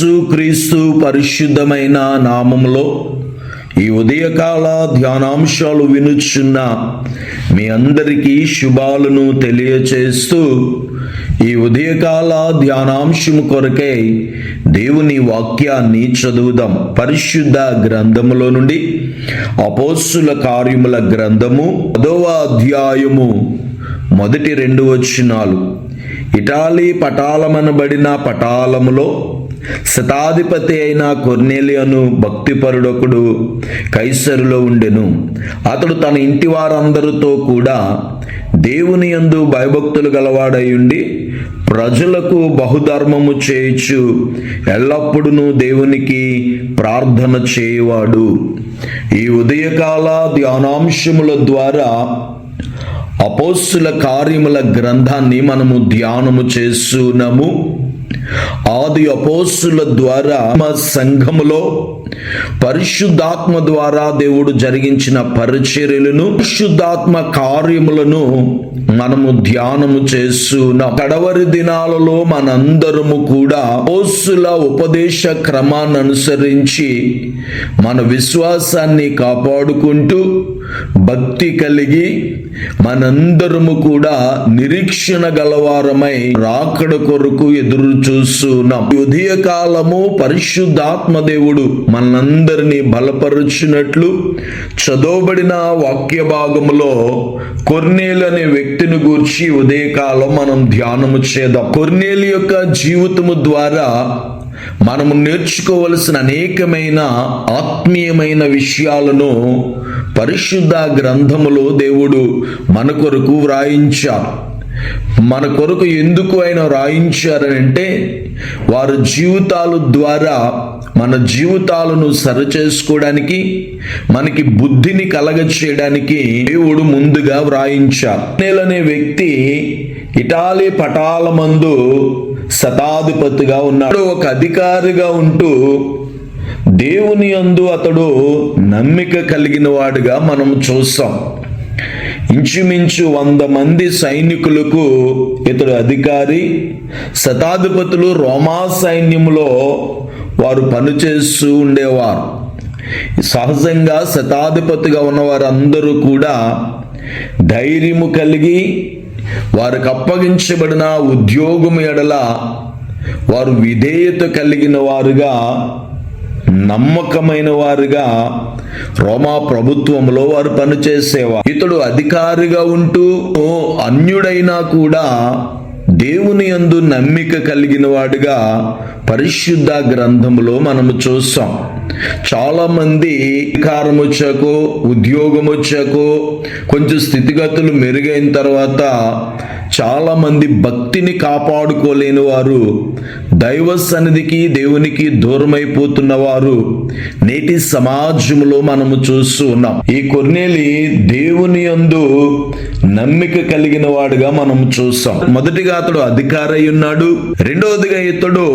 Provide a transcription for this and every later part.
యేసుక్రీస్తు పరిశుద్ధమైన నామములో ఈ ఉదయకాల ధ్యానాంశాలు వినుచున్న మీ అందరికీ శుభాలను తెలియచేస్తూ ఈ ఉదయకాల ధ్యానాంశము కొరకై దేవుని వాక్యాన్ని చదువుదాం. పరిశుద్ధ గ్రంథములో నుండి అపోస్సుల కార్యముల గ్రంథము పదవ అధ్యాయము మొదటి రెండు వచ్చినాలు ఇటాలీ పటాలమనబడిన పటాలములో శతాధిపతి అయిన కొర్నేలియను భక్తిపరుడొకడు కైసరులో ఉండెను. అతడు తన ఇంటి వారందరితో కూడా దేవుని యందు భయభక్తులు గలవాడై ఉండి ప్రజలకు బహుధర్మము చేయుచు ఎల్లప్పుడూ దేవునికి ప్రార్థన చేయవాడు. ఈ ఉదయకాల ధ్యానాంశముల ద్వారా అపోస్సుల కార్యముల గ్రంథాన్ని మనము ధ్యానము చేస్తున్నాము. ఆది అపోస్సుల ద్వారా మా సంఘములో పరిశుద్ధాత్మ ద్వారా దేవుడు జరిగించిన పరిచర్యలను పరిశుద్ధాత్మ కార్యములను మనము ధ్యానము చేస్తున్న. కడవరి దినాలలో మనందరము కూడా అపోస్సుల ఉపదేశ క్రమాన్ని అనుసరించి మన విశ్వాసాన్ని కాపాడుకుంటూ భక్తి కలిగి మనందరము కూడా నిరీక్షణ గలవారమై రాకడ కొరకు ఎదురు చూస్తున్నాం. ఉదయ కాలము పరిశుద్ధాత్మ దేవుడు మనందరినీ బలపరుచినట్లు చదవబడిన వాక్య భాగములో కొర్నేలు అనే వ్యక్తిని గూర్చి ఉదయకాలం మనం ధ్యానము చేద్దాం. కొర్నేలు యొక్క జీవితము ద్వారా మనము నేర్చుకోవలసిన అనేకమైన ఆత్మీయమైన విషయాలను పరిశుద్ధ గ్రంథములో దేవుడు మన కొరకు వ్రాయించారు మన కొరకు ఎందుకు ఆయన వ్రాయించారంటే వారు జీవితాల ద్వారా మన జీవితాలను సరిచేసుకోవడానికి మనకి బుద్ధిని కలగ చేయడానికి దేవుడు ముందుగా వ్రాయించారు నేలనే వ్యక్తి ఇటాలీ పటాలమందు శతాధిపతిగా ఉన్నాడు. ఒక అధికారిగా ఉంటూ దేవుని అందు అతడు నమ్మిక కలిగిన వాడుగా మనం చూస్తాం. ఇంచుమించు వంద మంది సైనికులకు ఇతడు అధికారి శతాధిపతులు రోమా సైన్యంలో వారు పనిచేస్తూ ఉండేవారు. సహజంగా శతాధిపతిగా ఉన్న వారందరూ కూడా ధైర్యము కలిగి వారికి అప్పగించబడిన ఉద్యోగం ఎడల వారు విధేయత కలిగిన వారుగా నమ్మకమైన వారుగా రోమా ప్రభుత్వంలో వారు పనిచేసేవారు. ఇతడు అధికారిగా ఉంటూ ఓ అన్యుడైనా కూడా దేవుని యందు నమ్మిక కలిగిన వాడుగా పరిశుద్ధ గ్రంథములో మనము చూస్తాం. చాలా మంది అధికారం వచ్చాకో ఉద్యోగం వచ్చాకో కొంచెం స్థితిగతులు మెరుగైన తర్వాత చాలామంది భక్తిని కాపాడుకోలేని వారు దైవ సన్నిధికి దేవునికి దూరమైపోతున్న వారు నేటి సమాజంలో మనము చూస్తూ ఉన్నాం. ఈ కొన్నేలి దేవుని యందు నమ్మిక కలిగిన వాడుగా మనం చూస్తాం. మొదటిగా అతడు అధికారై ఉన్నాడు రెండవదిగా ఇతడు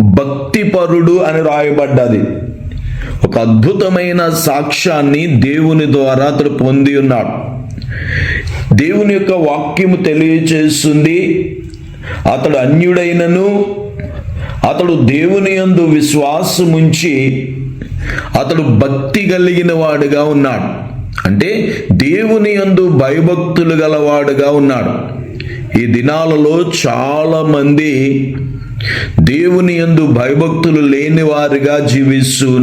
భక్తిపరుడు అని రాయబడ్డది. ఒక అద్భుతమైన సాక్ష్యాన్ని దేవుని ద్వారా అతడు పొంది ఉన్నాడు. దేవుని యొక్క వాక్యము తెలియచేస్తుంది. అతడు అన్యుడైనను అతడు దేవుని యందు విశ్వాసముంచి అతడు భక్తి కలిగిన వాడుగా ఉన్నాడు. అంటే దేవుని యందు భయభక్తులు గలవాడుగా ఉన్నాడు. ఈ దినాలలో చాలా మంది దేవుని యందు భయభక్తులు లేని వారిగా జీవిస్తూ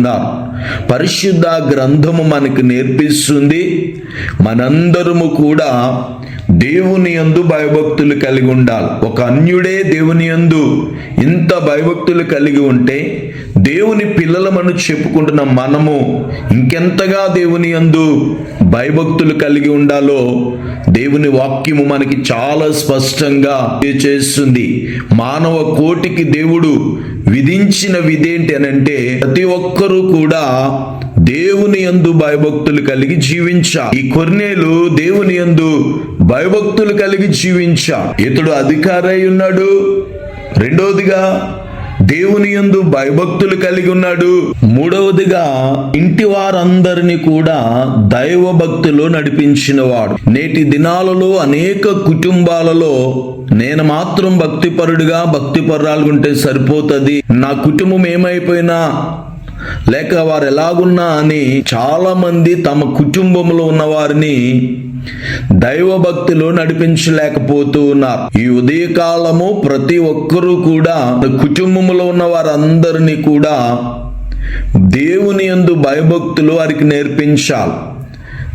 పరిశుద్ధ గ్రంథము మనకు నేర్పిస్తుంది. మనందరము కూడా దేవుని యందు భయభక్తులు కలిగి ఉండాలి. ఒక అన్యుడే దేవుని యందు ఇంత భయభక్తులు కలిగి ఉంటే దేవుని పిల్లలమని చెప్పుకుంటున్న మనము ఇంకెంతగా దేవుని యందు భయభక్తులు కలిగి ఉండాలో దేవుని వాక్యము మనకి చాలా స్పష్టంగా చేస్తుంది మానవ కోటికి దేవుడు విధించిన విధేంటి అనంటే ప్రతి ఒక్కరూ కూడా దేవుని యందు భయభక్తులు కలిగి జీవించా. ఈ కొర్నేలు దేవుని యందు భయభక్తులు కలిగి జీవించా. ఇతడు అధికారై ఉన్నాడు. రెండోదిగా దేవుని యందు భయభక్తులు కలిగి ఉన్నాడు. మూడవదిగా ఇంటి వారందరినీ కూడా దైవ భక్తులు నడిపించినవాడు. నేటి దినాలలో అనేక కుటుంబాలలో నేను మాత్రం భక్తిపరుడుగా భక్తిపరురాలుగా సరిపోతుంది. నా కుటుంబం ఏమైపోయినా లేక వారు ఎలాగున్నా అని చాలా మంది తమ కుటుంబంలో ఉన్న వారిని దైవభక్తిలో నడిపించలేకపోతూ ఉన్నారు. ఈ ఉదయకాలము ప్రతి ఒక్కరూ కూడా కుటుంబంలో ఉన్న వారందరినీ కూడా దేవుని యందు భయభక్తులు వారికి నేర్పించాలి.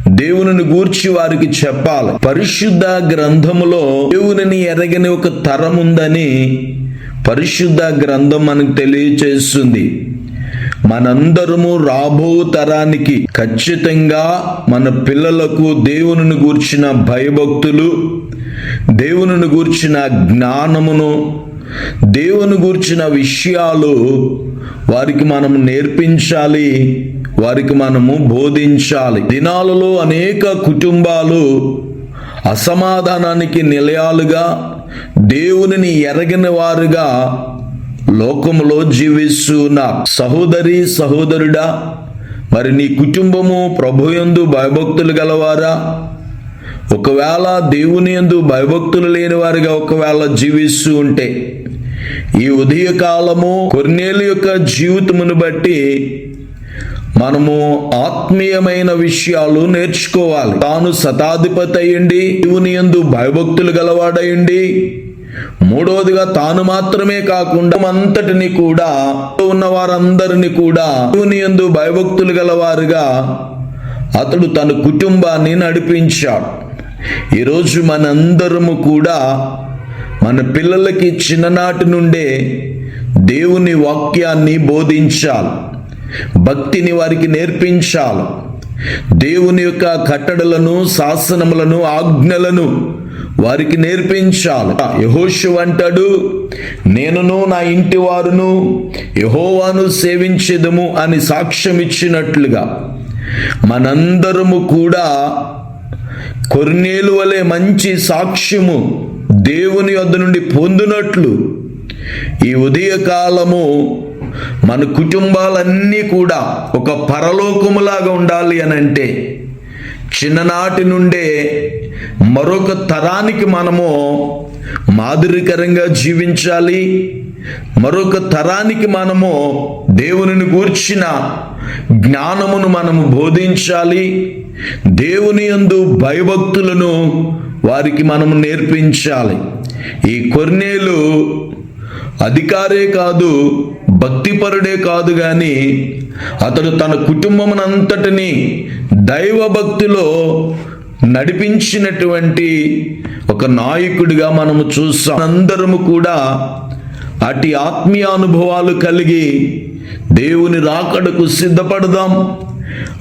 దేవునిని గూర్చి వారికి చెప్పాలి. పరిశుద్ధ గ్రంథములో దేవునిని ఎరగని ఒక తరం ఉందని పరిశుద్ధ గ్రంథం మనకు తెలియచేస్తుంది. మనందరము రాబో తరానికి ఖచ్చితంగా మన పిల్లలకు దేవునిని గూర్చిన భయభక్తులు దేవునిని గూర్చిన జ్ఞానమును దేవుని గూర్చిన విషయాలు వారికి మనం నేర్పించాలి వారికి మనము బోధించాలి. దినాలలో అనేక కుటుంబాలు అసమాధానానికి నిలయాలుగా దేవునిని ఎరగని వారుగా లోకములో జీవిస్తున్న సహోదరి సహోదరుడా మరి నీ కుటుంబము ప్రభుయందు భయభక్తులు గలవారా? ఒకవేళ దేవుని యందు భయభక్తులు లేని వారిగా ఒకవేళ జీవిస్తూ ఉంటే ఈ ఉదయకాలము కొన్నేళ్ళ యొక్క జీవితమును బట్టి మనము ఆత్మీయమైన విషయాలు నేర్చుకోవాలి. తాను శతాధిపతి అయ్యండి దేవుని ఎందు భయభక్తులు గలవాడయండి మూడవదిగా తాను మాత్రమే కాకుండా అంతటిని కూడా ఉన్న వారందరిని కూడా దేవుని ఎందు భయభక్తులు గలవారుగా అతడు తన కుటుంబాన్ని నడిపించాడు. ఈరోజు మనందరము కూడా మన పిల్లలకి చిన్ననాటి నుండే దేవుని వాక్యాన్ని బోధించాలి. భక్తిని వారికి నేర్పించాలి. దేవుని యొక్క కట్టడలను శాసనములను ఆజ్ఞలను వారికి నేర్పించాలి. యహోషు అంటాడు నేనును నా ఇంటి వారును యహోవాను సేవించేదము అని సాక్ష్యం ఇచ్చినట్లుగా మనందరము కూడా కొర్నేలు వలె మంచి సాక్ష్యము దేవుని వద్ద నుండి పొందినట్లు ఈ ఉదయకాలము మన కుటుంబాలన్నీ కూడా ఒక పరలోకములాగా ఉండాలి అని అంటే చిన్ననాటి నుండే మరొక తరానికి మనము మాదిరికరంగా జీవించాలి. మరొక తరానికి మనము దేవునిని గూర్చిన జ్ఞానమును మనము బోధించాలి. దేవుని యందు భయభక్తులను వారికి మనము నేర్పించాలి. ఈ కొన్నేలు అధికారే కాదు భక్తిపరుడే కాదు గాని అతడు తన కుటుంబమునంతటిని దైవ భక్తిలో నడిపించినటువంటి ఒక నాయకుడిగా మనము చూస్తాం. అందరము కూడా అటి ఆత్మీయ అనుభవాలు కలిగి దేవుని రాకడకు సిద్ధపడదాం.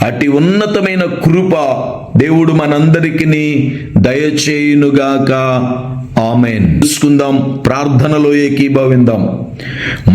అటి ఉన్నతమైన కృప దేవుడు మనందరికీ దయచేయునుగాక. ఆమెన్. చూసుకుందాం ప్రార్థనలో ఏకీభవిందాం.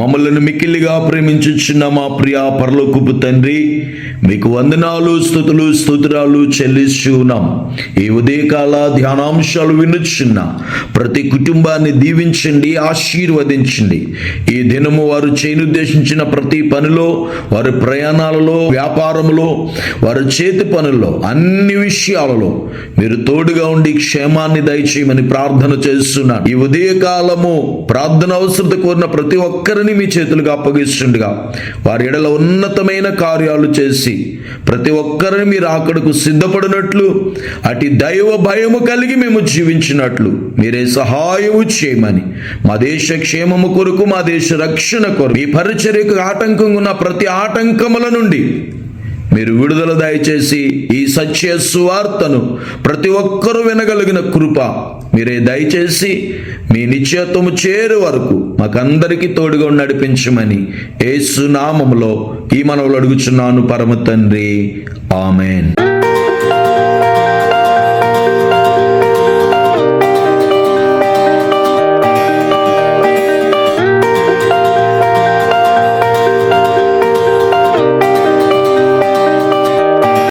మమ్మల్ని మిక్కిలిగా ప్రేమించుచున్న మా ప్రియ పరలోకపు తండ్రి మీకు వందనాలు స్థుతులు స్తోత్రాలు చెల్లిస్తూ ఉన్నాం. ఈ ఉదయకాల ధ్యానాంశాలు వినుచున్న ప్రతి కుటుంబాన్ని దీవించండి ఆశీర్వదించండి. ఈ దినము వారు చేయనుద్దేశించిన ప్రతి పనిలో వారి ప్రయాణాలలో వ్యాపారంలో వారి చేతి పనుల్లో అన్ని విషయాలలో మీరు తోడుగా ఉండి క్షేమాన్ని దయచేయమని ప్రార్థన చేస్తున్నాను ఈ ఉదయకాలము ప్రార్థన అవసరత కోరిన ప్రతి ఒక్కరిని మీ చేతులుగా అప్పగిస్తుండగా వారి ఎడల ఉన్నతమైన కార్యాలు చేసి ప్రతి ఒక్కరిని మీరు అక్కడకు సిద్ధపడినట్లు అటు దైవ భయము కలిగి మేము జీవించినట్లు మీరే సహాయము చేయమని మా దేశ క్షేమము కొరకు మా దేశ రక్షణ కొరకు ఈ పరిచర్యకు ఆటంకంగా ఉన్న ప్రతి ఆటంకముల నుండి మీరు విడుదల దయచేసి ఈ సత్య సువార్తను ప్రతి ఒక్కరూ వినగలిగిన కృప మీరే దయచేసి మీ నిశ్చయత్వము చేరు వరకు మాకందరికీ తోడుగా నడిపించమని ఏసునామములో ఈ మనవులు అడుగుచున్నాను పరమ తండ్రి. ఆమెన్.